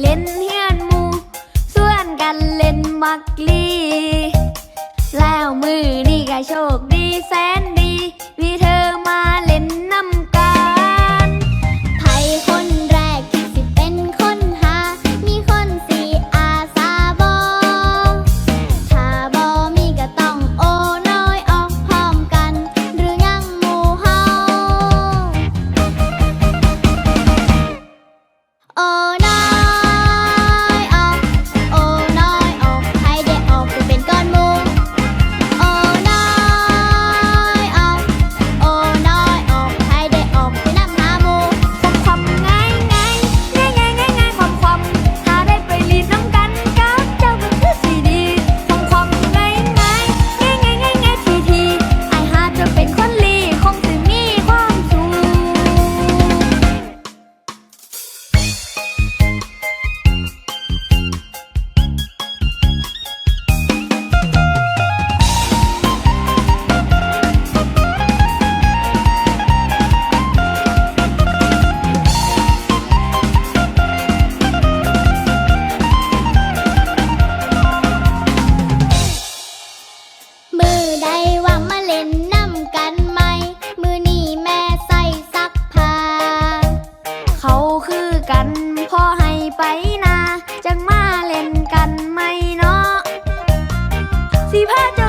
เล่นเฮียนมูส่วนกันเล่นมักลี แล้วมือนี่ก็โชคดีแสนด 奇葩的。